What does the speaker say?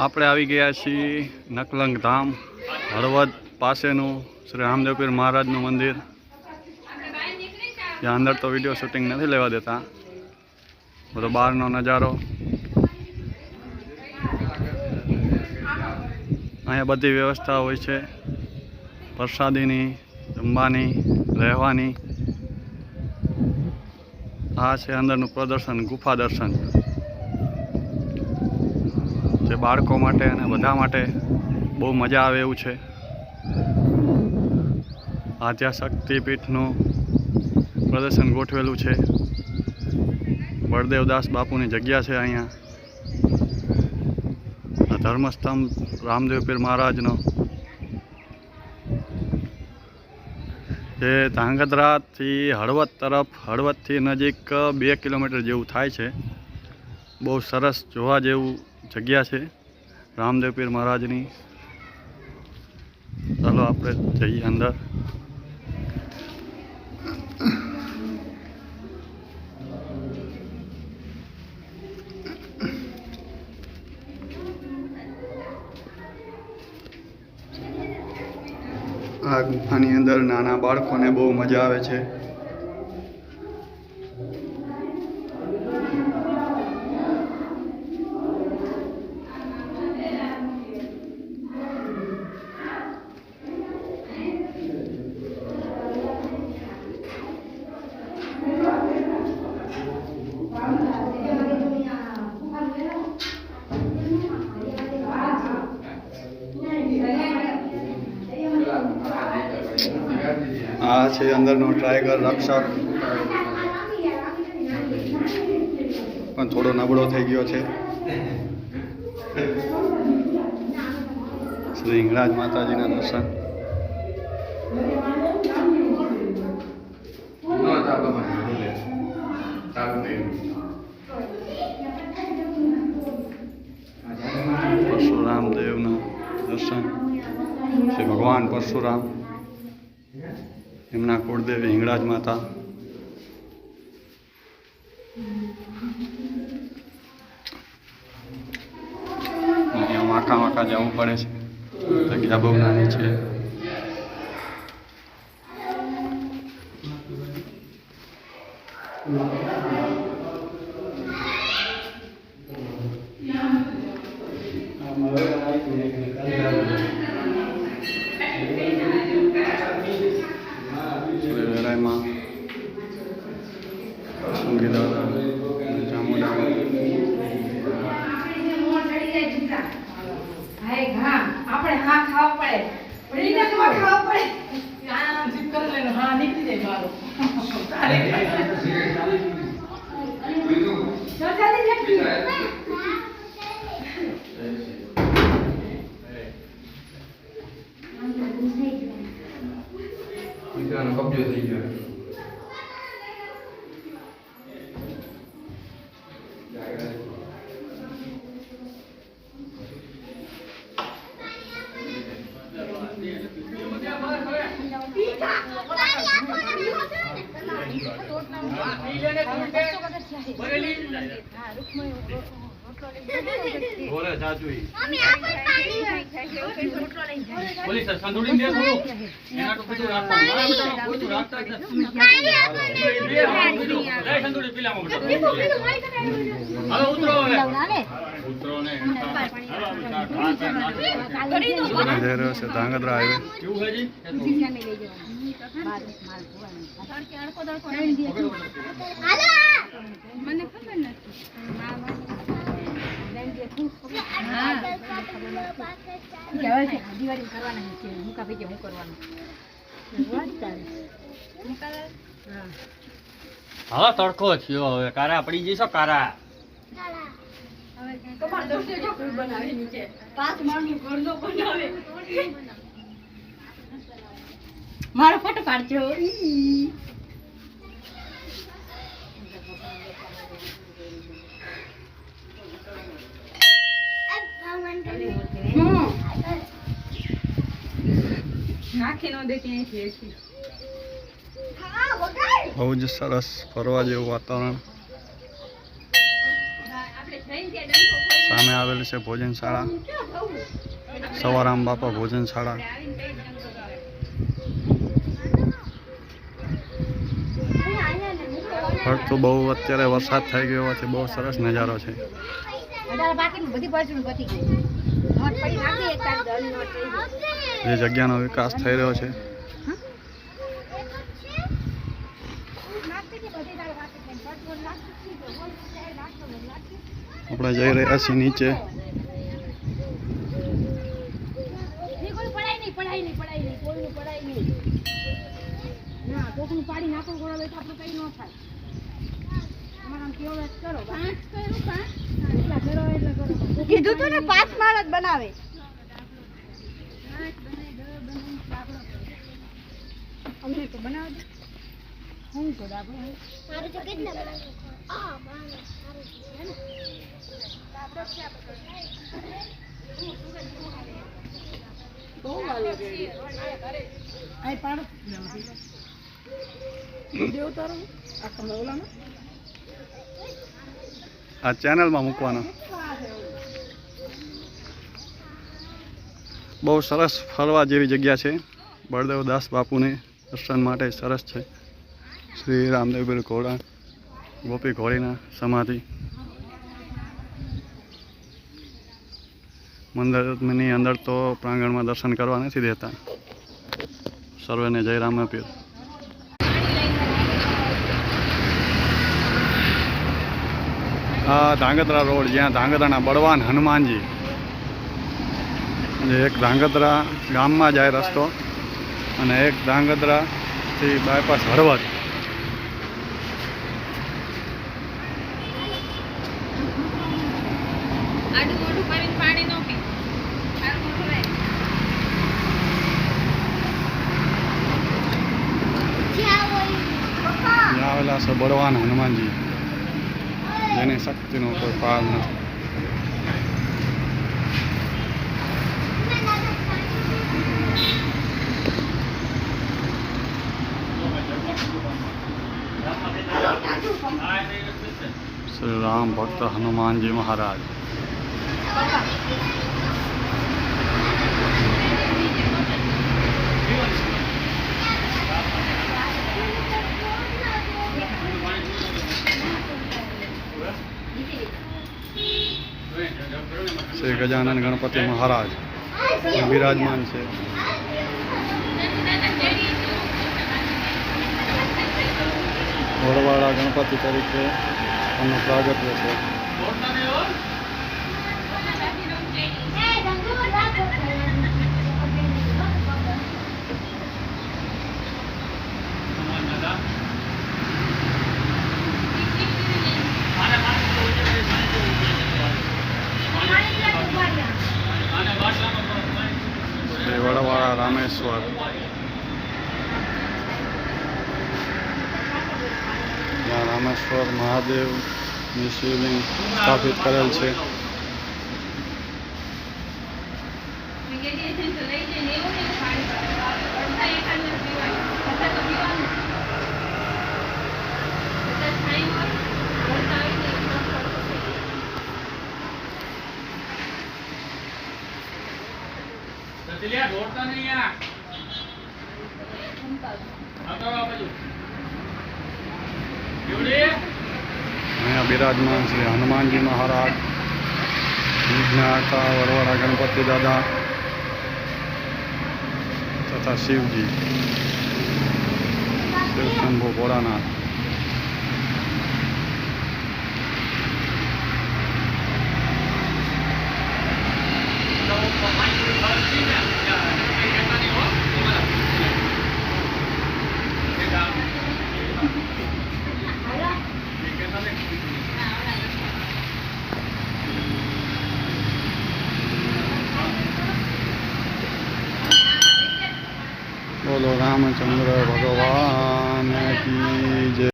આપણે આવી ગયા છીએ નકલંગ ધામ, હળવદ પાસેનું શ્રી રામદેવપીર મહારાજનું મંદિર. ત્યાં અંદર તો વીડિયો શૂટિંગ નથી લેવા દેતા. બધો બહારનો નજારો. અહીંયા બધી વ્યવસ્થા હોય છે. પ્રસાદીની, જમવાની, રહેવાની. આ છે અંદરનું પ્રદર્શન, ગુફા દર્શન. જે બાળકો માટે અને બધા માટે બહુ મજા આવે એવું છે. આધ્યા શક્તિપીઠનું પ્રદર્શન ગોઠવેલું છે. બળદેવદાસ બાપુની જગ્યા છે અહીંયા. ધર્મસ્તંભ રામદેવપીર મહારાજનો. જે ધાંગધ્રાથી હળવદ તરફ, હળવદથી નજીક બે કિલોમીટર જેવું થાય છે. બહુ સરસ જોવા જેવું જગ્યા છે. રામદેવપીર મહારાજની. ચાલો આપણે જઈએ અંદર. આ ગુફાની અંદર નાના બાળકોને બહુ મજા આવે છે. આ છે અંદરનો ટ્રાયગર રક્ષક. પણ થોડો નબળો થઈ ગયો છે. શ્રી હિંગળાજ માતાજીના દર્શન. પરશુરામ દેવના દર્શન. શ્રી ભગવાન પરશુરામ. એમના કુળદેવ હિંગળાજ માતા. વાંકા વાંકા જવું પડે છે. જગ્યા બહુ નાની છે. શ્રી આપણે હા ખાવા પડે. પણ એને કેવા ખાવા પડે. આ જીત કરી લેનો હા નીકળી જાય મારો. તારે જલ્દી નીકળી દીકરાનો કબજો થઈ ગયો. બોલે ચાચુઈ પોલીસ સંદુડી દે થોડું એના તો પેલું રાખવાનું. મારા બેટાનો કોઈ તું રાખતા જ નથી. લઈ સંદુડી પીલામાં બેટા હાલો ઉતરો હવે. ઉતરો. ને જઈ રહ્યો ધાંગધ્રા હાઈવે કેવું છે જી? મને કરવાના હું હવે તડકો થયો હવે કારા પડી જઈશો, કારા. દોસ્તો બનાવે નીચે પાંચ માળનું ઘરનો બનાવે. મારો ફોટો પાડજો. બહુ જ સરસ ફરવા જેવું વાતાવરણ. સામે આવેલી છે ભોજનશાળા. સવારામ બાપા ભોજનશાળા. ફરતું બહુ અત્યારે વરસાદ થઈ ગયો હોવાથી બહુ સરસ નજારો છે. જે જગ્યાનો વિકાસ થઈ રહ્યો છે. આપણે જઈ રહ્યા છીએ નીચે. પડાય નહીં પડાય નહીં કોઈનું પડાય નહીં. ના કોકનું પાડી નાખો હોય તો આપણે કઈ ન થાય તમારે આમ કેવો જ કરો પાંચ કરો પાંચ એટલા કરો એટલા કરો કીધું તું ને પાંચ માળ જ બનાવે. અમને તો બનાવ દે હું તો ડાબો મારું તો કેટલા બનાવે? આ બહુ વાર લાગે આય પાડો. વિડિયો ઉતારો આ તમે ઓલામાં આ ચેનલમાં મૂકવાનો. બહુ સરસ ફરવા જેવી જગ્યા છે. બળદેવ દાસ બાપુને દર્શન માટે સરસ છે. શ્રી રામદેવપીર ઘોડા, ગોપી ઘોડીના સમાધિ. મંદિરની અંદર તો પ્રાંગણમાં દર્શન કરવા નથી દેતા. સર્વેને જય રામપીર આ ધાંગધ્રા રોડ જ્યાં ધાંગધ્રાના બળવાન હનુમાનજી. અને એક ધાંગધ્રા ગામમાં જાય રસ્તો અને એક ધાંગધ્રાથી બાયપાસ હળવદ. આવેલા છે બળવાન હનુમાનજી. જેની શક્તિનો કોઈ પાર નથી શ્રી રામ ભક્ત હનુમાનજી મહારાજ શ્રી ગજાનંદ ગણપતિ મહારાજ. બિરાજમાન છે. વડવાળા ગણપતિ તરીકે એમનું પ્રાગટ્ય છે. રામેશ્વર રામેશ્વર મહાદેવની શિવલિંગ સ્થાપિત કરેલ છે. અહીંયા બિરાજમાન શ્રી હનુમાનજી મહારાજ વિઘ્નાતા વરવાડા ગણપતિ દાદા તથા શિવજી. શિવ શંભો ભોળાનાથ.